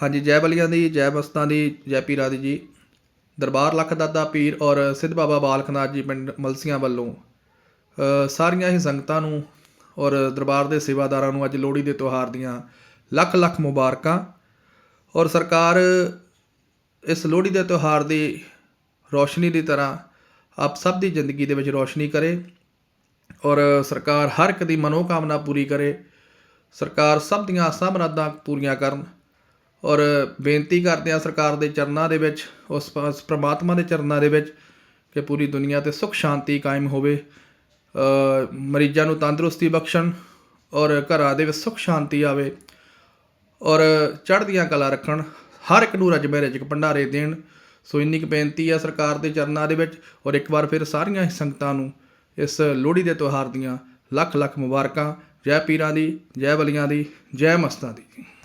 ਹਾਂਜੀ, ਜੈ ਬਲੀਆਂ ਦੀ, ਜੈ ਮਸਤਾਂ ਦੀ, ਜੈ ਪੀਰਾਂ ਦੀ ਜੀ। ਦਰਬਾਰ ਲੱਖ ਦਾਦਾ ਪੀਰ ਔਰ ਸਿੱਧ ਬਾਬਾ ਬਾਲਕਨਾਥ ਜੀ ਪਿੰਡ ਮਲਸੀਆਂ ਵੱਲੋਂ ਸਾਰੀਆਂ ਹੀ ਸੰਗਤਾਂ ਨੂੰ ਔਰ ਦਰਬਾਰ ਦੇ ਸੇਵਾਦਾਰਾਂ ਨੂੰ ਅੱਜ ਲੋਹੜੀ ਦੇ ਤਿਉਹਾਰ ਦੀਆਂ ਲੱਖ ਲੱਖ ਮੁਬਾਰਕਾਂ। ਔਰ ਸਰਕਾਰ ਇਸ ਲੋਹੜੀ ਦੇ ਤਿਉਹਾਰ ਦੀ ਰੋਸ਼ਨੀ ਦੀ ਤਰ੍ਹਾਂ ਆਪ ਸਭ ਦੀ ਜ਼ਿੰਦਗੀ ਦੇ ਵਿੱਚ ਰੋਸ਼ਨੀ ਕਰੇ ਔਰ ਸਰਕਾਰ ਹਰ ਇੱਕ ਦੀ ਮਨੋਕਾਮਨਾ ਪੂਰੀ ਕਰੇ। ਸਰਕਾਰ ਸਭ ਦੀਆਂ ਆਸਾਂ ਮੁਰਾਦਾਂ ਪੂਰੀਆਂ ਕਰਨ। ਔਰ ਬੇਨਤੀ ਕਰਦੇ ਆ ਸਰਕਾਰ ਦੇ ਚਰਨਾਂ ਦੇ ਵਿੱਚ, ਉਸ ਪ- ਪ੍ਰਮਾਤਮਾ ਦੇ ਚਰਨਾਂ ਦੇ ਵਿੱਚ ਕਿ ਪੂਰੀ ਦੁਨੀਆ ਤੇ ਸੁਖ ਸ਼ਾਂਤੀ ਕਾਇਮ ਹੋਵੇ। ਮਰੀਜ਼ਾਂ ਨੂੰ ਤੰਦਰੁਸਤੀ ਬਖਸ਼ਣ ਔਰ ਘਰਾਂ ਦੇ ਵਿੱਚ ਸੁਖ ਸ਼ਾਂਤੀ ਆਵੇ ਔਰ ਚੜ੍ਹਦੀਆਂ ਕਲਾ ਰੱਖਣ, ਹਰ ਇੱਕ ਨੂੰ ਰਜਮੇ ਰਜਕ ਭੰਡਾਰੇ ਦੇਣ। ਸੋ ਇੰਨੀ ਕੁ ਬੇਨਤੀ ਆ ਸਰਕਾਰ ਦੇ ਚਰਨਾਂ ਦੇ ਵਿੱਚ ਔਰ ਇੱਕ ਵਾਰ ਫਿਰ ਸਾਰੀਆਂ ਹੀ ਸੰਗਤਾਂ ਨੂੰ ਇਸ ਲੋਹੜੀ ਦੇ ਤਿਉਹਾਰ ਦੀਆਂ ਲੱਖ ਲੱਖ ਮੁਬਾਰਕਾਂ। ਜੈ ਪੀਰਾਂ ਦੀ, ਜੈ ਬਲੀਆਂ ਦੀ, ਜੈ ਮਸਤਾਂ ਦੀ।